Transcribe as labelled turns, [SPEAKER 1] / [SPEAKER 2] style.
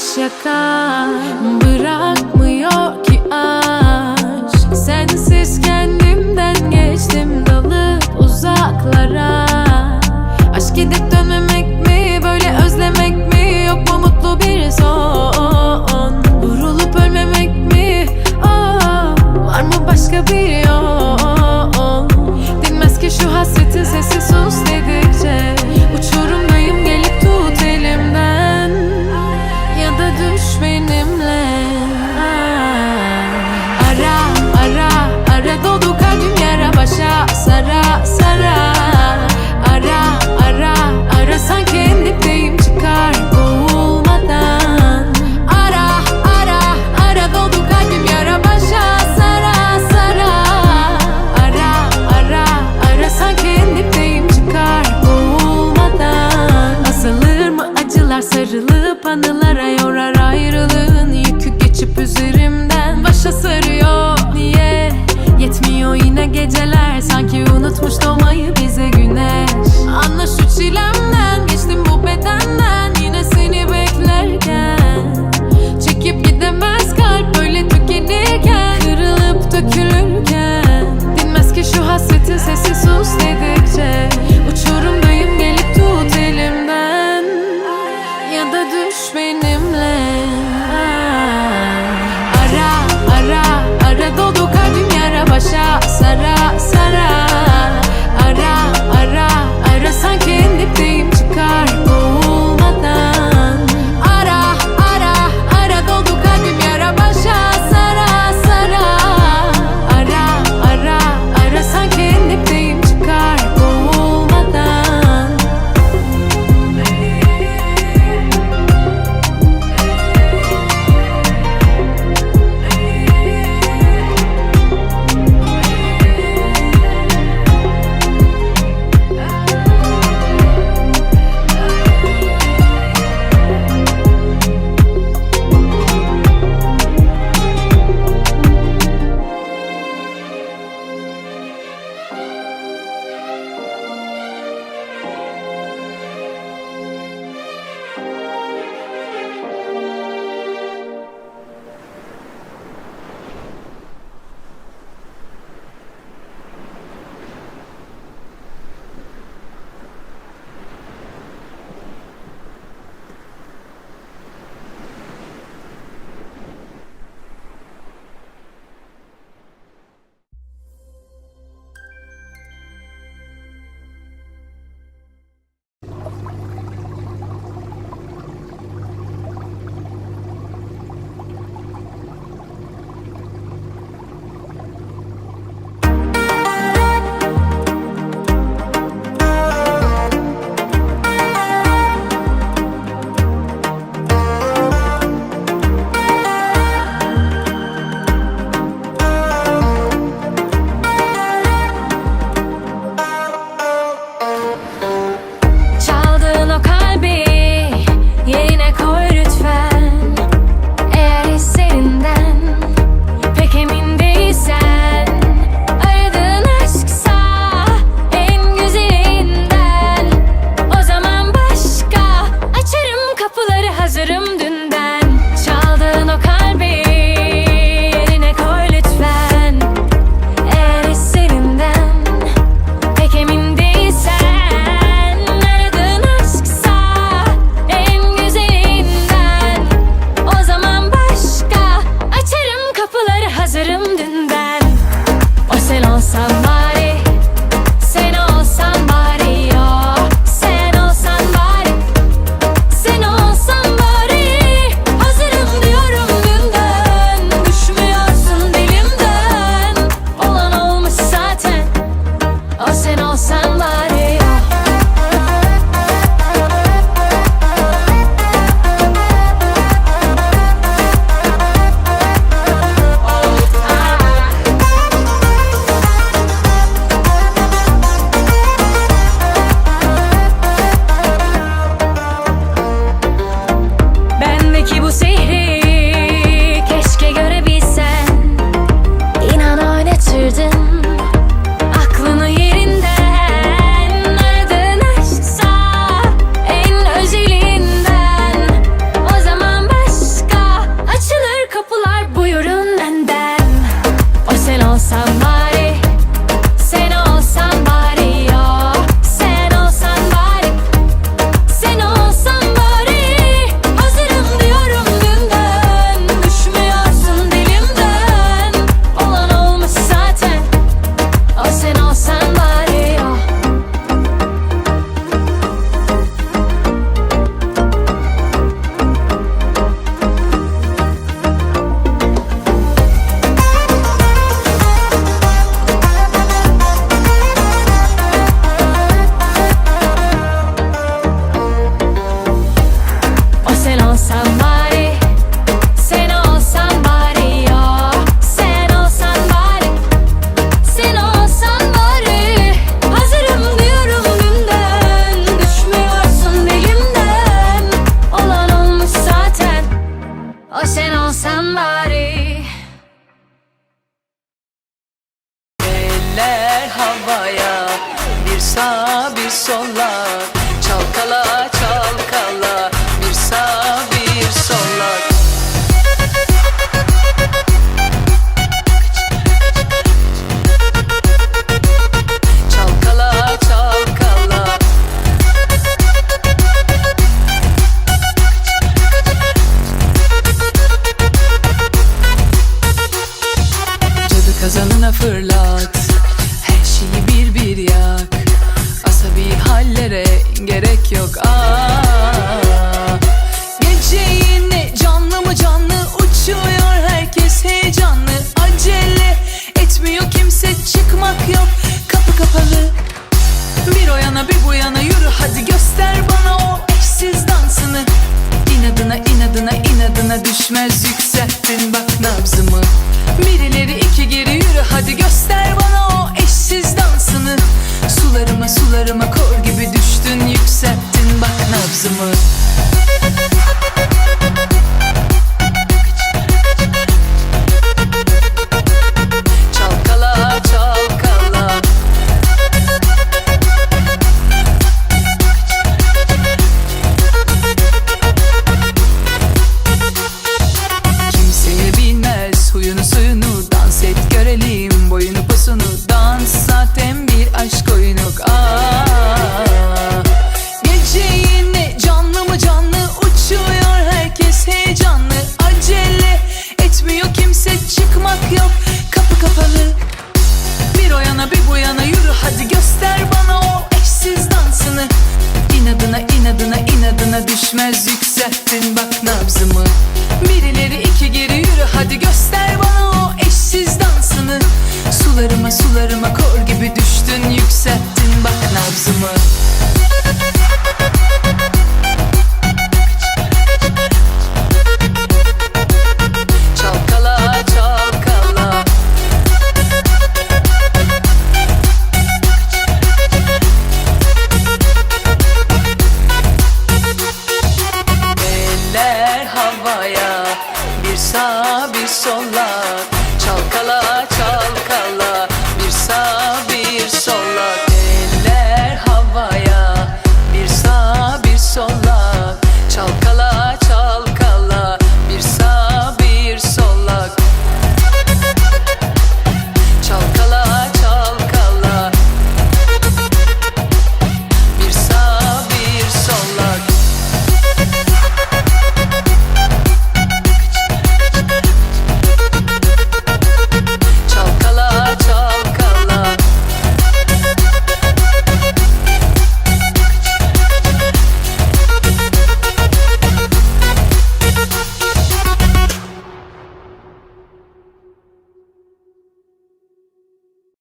[SPEAKER 1] şaka Bırakmıyor ki aşk. Sensiz kendimden geçtim dalıp uzaklara. Aşk edip nossa mão. nossa mão. yok. Aa,
[SPEAKER 2] Gece yine canlı mı canlı uçuyor herkes heyecanlı. Acele etmiyor kimse çıkmak yok. Kapı kapalı. Bir o yana bir bu yana yürü hadi göster bana